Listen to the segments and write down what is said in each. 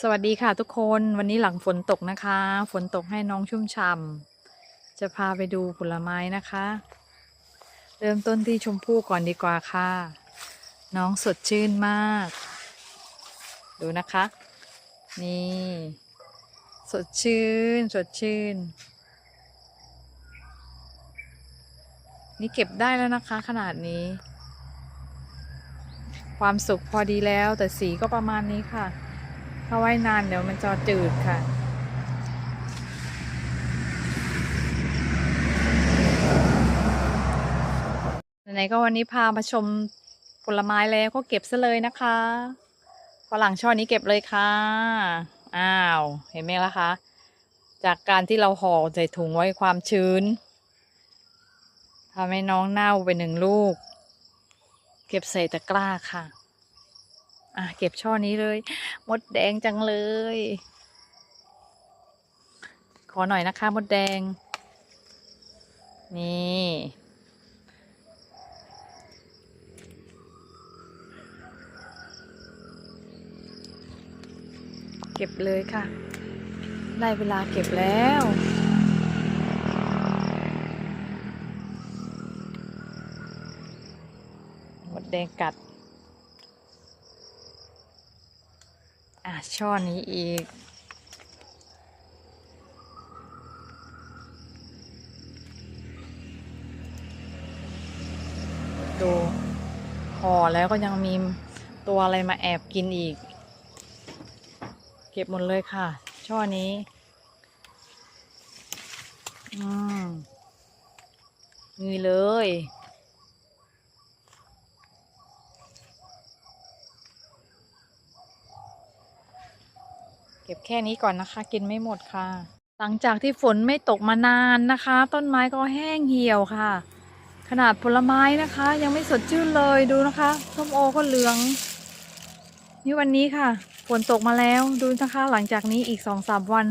สวัสดีค่ะทุกคนวันนี้หลังฝนตกนะคะ ฝนตกให้น้องชุ่มฉ่ำจะพาไปดูผลไม้นะคะ เริ่มต้นที่ชมพู่ก่อนดีกว่าค่ะ น้องสดชื่นมาก ดูนะคะ นี่ สดชื่น สดชื่น นี่เก็บได้แล้วนะคะ ขนาดนี้ ความสุขพอดีแล้วแต่สีก็ประมาณนี้ค่ะ ถ้าไว้นานเดี๋ยวมันจะจืดค่ะ ไหนๆก็วันนี้พามาชมผลไม้แล้วก็เก็บซะเลยนะคะฝรั่งช่อนี้เก็บเลยค่ะ อ้าว เห็นไหมล่ะคะ จากการที่เราห่อใส่ถุงไว้ความชื้นทำให้น้องเน่าไปหนึ่งลูก เก็บใส่ตะกร้าค่ะ อะเก็บช่อนี้เลย มดแดงจังเลย ขอหน่อยนะคะมดแดง นี่เก็บเลยค่ะ ได้เวลาเก็บแล้ว มดแดงกัด อะ ช่อนี้อีก ดูห่อแล้วก็ยังมีตัวอะไรมาแอบกินอีก เก็บหมดเลยค่ะ ช่อนี้ อืมนี่เลย ก็บแค่นี้ก่อนนะคะ กินไม่หมดค่ะ หลังจากที่ฝนไม่ตกมานานนะคะ ต้นไม้ก็แห้งเหี่ยวค่ะ ขนาดผลไม้นะคะ ยังไม่สดชื่นเลยดูนะคะส้มโอก็เหลือง นี่วันนี้ค่ะฝนตกมาแล้วดูนะคะหลังจากนี้อีกสองสามวัน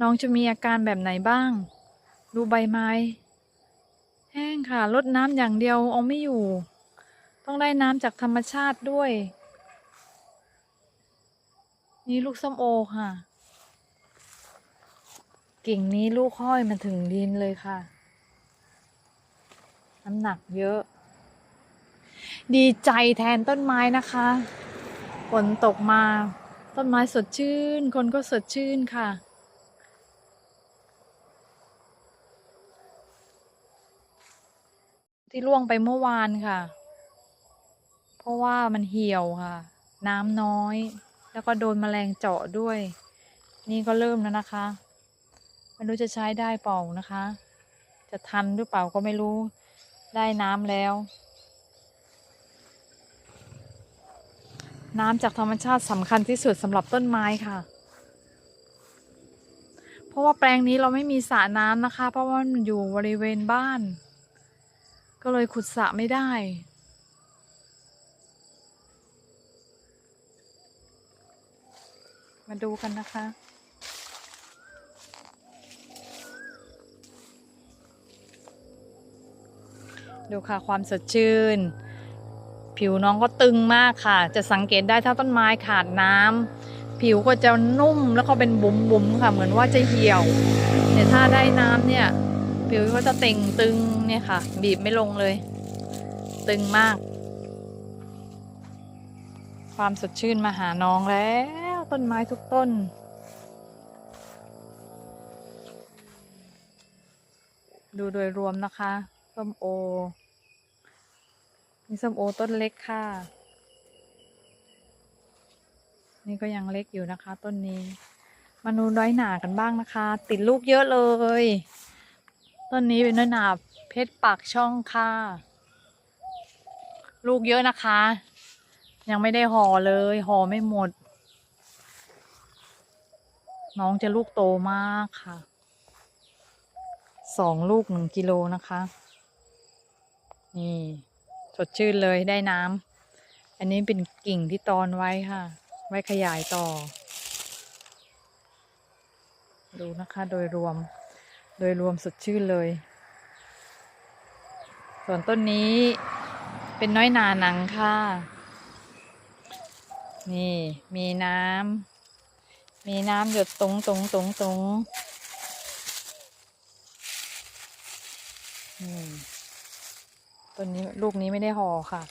น้องจะมีอาการแบบไหนบ้าง ดูใบไม้ แห้งค่ะรดน้ำอย่างเดียวเอาไม่อยู่ ต้องได้น้ำจากธรรมชาติด้วย นี่ลูกส้มโอค่ะ กิ่งนี้ลูกห้อยมาถึงดินเลยค่ะ น้ำหนักเยอะ ดีใจแทนต้นไม้นะคะฝนตกมา ต้นไม้สดชื่น คนก็สดชื่นค่ะ ที่ล่วงไปเมื่อวานค่ะ เพราะว่ามันเหี่ยวค่ะ น้ำน้อย แล้วก็โดนแมลงเจาะด้วย นี่ก็เริ่มแล้วนะคะไม่รู้จะใช้ได้เปล่านะคะ จะทันหรือเปล่าก็ไม่รู้ได้น้ำแล้ว น้ำจากธรรมชาติสำคัญที่สุดสำหรับต้นไม้ค่ะ เพราะว่าแปลงนี้เราไม่มีสระน้ำนะคะ เพราะว่ามันอยู่บริเวณบ้าน ก็เลยขุดสระไม่ได้ มาดูกันนะคะ ดูค่ะความสดชื่น ผิวน้องก็ตึงมากค่ะ จะสังเกตได้ถ้าต้นไม้ขาดน้ำผิวก็จะนุ่มแล้วก็เป็นบุ๋มๆค่ะ เหมือนว่าจะเหี่ยว แต่ถ้าได้น้ำเนี่ย ผิวก็จะเต่งตึงเนี่ยค่ะ บีบไม่ลงเลย ตึงมากความสดชื่นมาหาน้องแล้ว ต้นไม้ทุกต้น ดูโดยรวมนะคะส้มโอ นี่ส้มโอต้นเล็กค่ะ นี่ก็ยังเล็กอยู่นะคะ ต้นนี้มาดูน้อยหนากันบ้างนะคะ ติดลูกเยอะเลย ต้นนี้เป็นน้อยหนาเพชรปากช่องค่ะ ลูกเยอะนะคะ ยังไม่ได้ห่อเลยห่อไม่หมด น้องจะลูกโตมากค่ะ สองลูกหนึ่งกิโลนะคะ นี่สดชื่นเลยได้น้ำ อันนี้เป็นกิ่งที่ตอนไว้ค่ะ ไว้ขยายต่อ ดูนะคะโดยรวม โดยรวมสดชื่นเลย ส่วนต้นนี้เป็นน้อยนาหนังค่ะ นี่มีน้ำ มีน้ำหยดตรงตรงตรงตรงต้นนี้ลูกนี้ไม่ได้ห่อค่ะ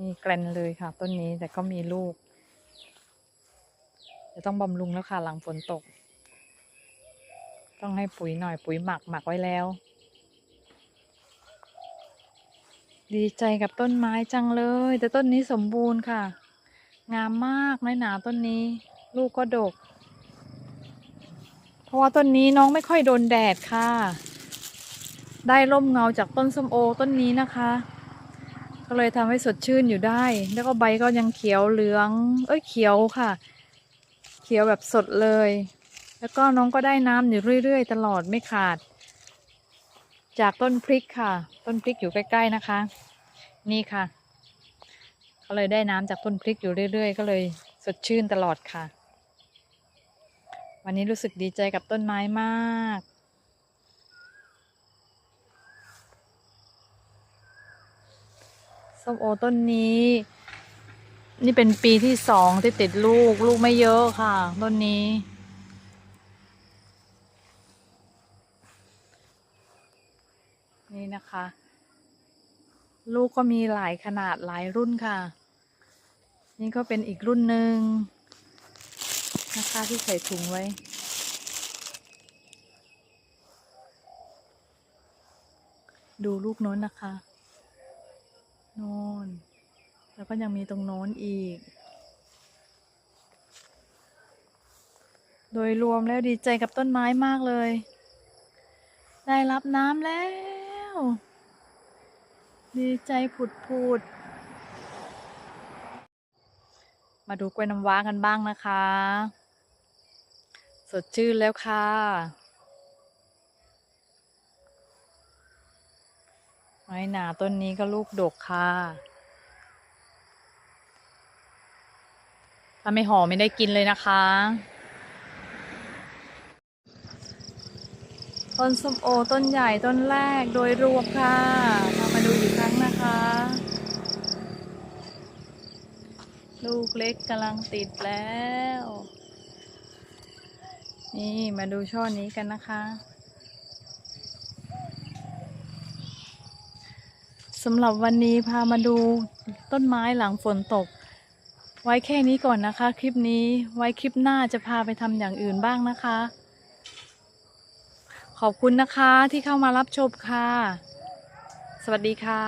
มีแกลนเลยค่ะ ต้นนี้แต่ก็มีลูก จะต้องบำรุงแล้วค่ะหลังฝนตก ต้องให้ปุ๋ยหน่อยปุ๋ยหมักหมักไว้แล้ว ดีใจกับต้นไม้จังเลย แต่ต้นนี้สมบูรณ์ค่ะ งามมากน้อยหนาต้นนี้ ลูกก็ดก เพราะว่าต้นนี้น้องไม่ค่อยโดนแดดค่ะ ได้ร่มเงาจากต้นส้มโอต้นนี้นะคะ ก็เลยทำให้สดชื่นอยู่ได้ แล้วก็ใบก็ยังเขียวเหลือง เอ้ยเขียวค่ะ เขียวแบบสดเลย แล้วก็น้องก็ได้น้ำอยู่เรื่อย ๆ ตลอดไม่ขาด จากต้นพริกค่ะ ต้นพริกอยู่ใกล้ ๆนะคะ นี่ค่ะก็เลยได้น้ำจากต้นพริกอยู่เรื่อย ๆ ก็เลยสดชื่นตลอดค่ะ วันนี้รู้สึกดีใจกับต้นไม้มากส้มโอต้นนี้ นี่เป็นปีที่สองที่ติดลูกลูกไม่เยอะค่ะ ต้นนี้ นะคะ ลูกก็มีหลายขนาดหลายรุ่นค่ะ นี่ก็เป็นอีกรุ่นหนึ่งนะคะที่ใส่ถุงไว้ ดูลูกโน้นนะคะโน่นแล้วก็ยังมีตรงโน้นอีก โดยรวมแล้วดีใจกับต้นไม้มากเลย ได้รับน้ำแล้ว ดีใจผุดผุดมาดูกล้วยน้ำว้ากันบ้างนะคะ สดชื่นแล้วค่ะ ไม้หนาต้นนี้ก็ลูกดกค่ะ ถ้าไม่ห่อไม่ได้กินเลยนะคะ ต้นส้มโอต้นใหญ่ต้นแรกโดยรวมค่ะเรามาดูอีกครั้งนะคะ ลูกเล็กกำลังติดแล้ว นี่มาดูช่อนี้กันนะคะ สำหรับวันนี้พามาดูต้นไม้หลังฝนตก ไว้แค่นี้ก่อนนะคะ คลิปนี้ไว้คลิปหน้าจะพาไปทำอย่างอื่นบ้างนะคะ ขอบคุณนะคะที่เข้ามารับชมค่ะ สวัสดีค่ะ